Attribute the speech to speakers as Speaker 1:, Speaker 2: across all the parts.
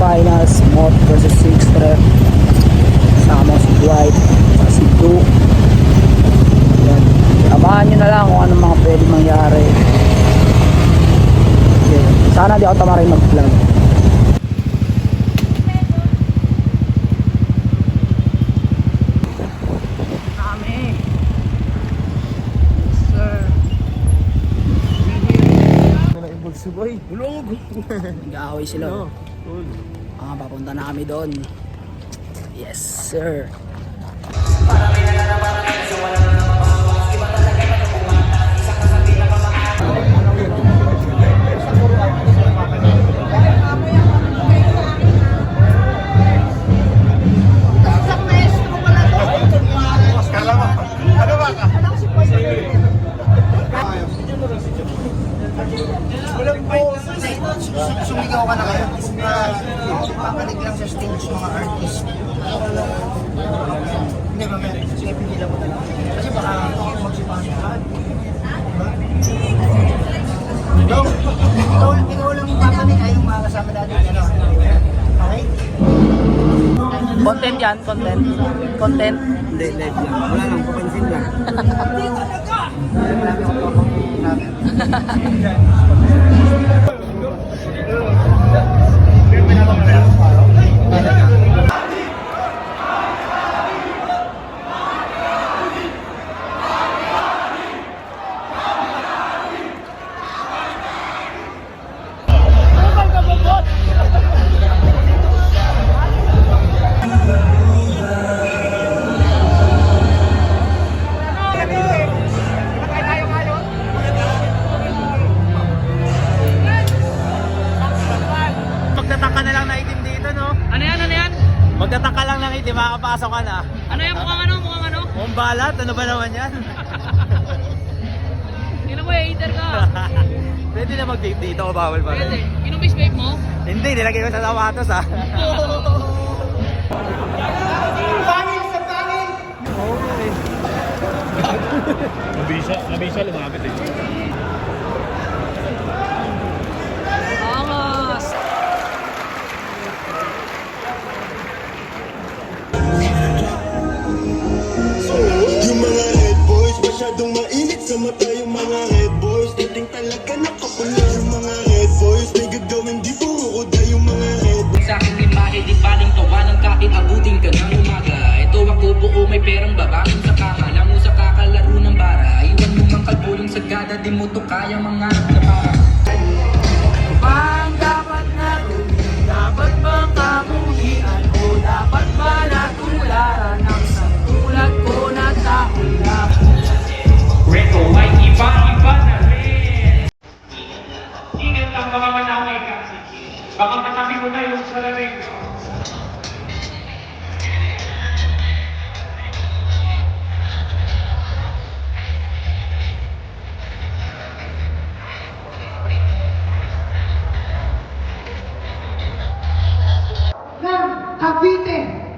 Speaker 1: Finals, Mott versus Sixtre. Sama si Dwight, si Duke. Yan. Abangan nyo na lang kung ano mga pwede mangyari. Okay. Sana di ako tamarin mag-vlog. Kami. Sir.
Speaker 2: Magsubay. Ulog.
Speaker 1: Nag-aaway sila. Oh. Ah, papunta na kami doon. Yes, sir.
Speaker 3: Sumigaw ka na kayo. Papalig lang sa stage mga artist. Hindi ba, may pipigilan mo na lang. Kasi baka magsipahan ka. Ikaw, ikaw, ikaw lang papalig ay yung mga kasama natin. Ano? Okay?
Speaker 1: Content yan, content. Content.
Speaker 2: Hindi, live lang. Wala lang, papansin lang.
Speaker 3: Marami akong papalig natin.
Speaker 4: Ну, я
Speaker 2: не знаю, что это. Makakapasok ka na.
Speaker 4: Ano yan? Mukhang ano? Mukhang ano?
Speaker 2: Mukhang balat, ano ba naman yan?
Speaker 4: Tingnan mo, hater ka.
Speaker 2: Pwede na mag-vape dito o bawal ba?
Speaker 4: Pwede. Inumis vape mo?
Speaker 2: Hindi, nilagay ko sa sapatos ah.
Speaker 5: Nabisa, nabisa lumapit eh.
Speaker 6: Masyadong mainit sa mata yung mga red boys. Titing talaga nakapula yung mga red boys. May gagawin di puro kuda yung mga red boys.
Speaker 7: Sa aking imahe, di paling tawanan kahit abutin ka ng umaga. Ito ako buo, may perang babangon sa kama Lango sa kakalaro ng bara. Iwan mo mang kalbo yung sagada, di mo to kaya mangarap
Speaker 8: habiten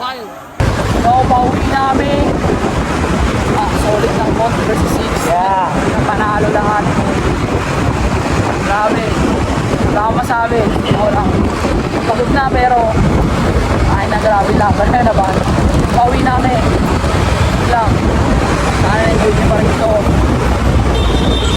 Speaker 1: tayo. So, pauwi namin. Ah, solid ng Mont versus 6. Yeah. Panalo lahat. Grabe. Wala akong masabi. Ako lang. Pagod na pero ay na grabe lang. Kaya na ba? Pauwi namin. Lang. Sana enjoy niyo pa rin ito.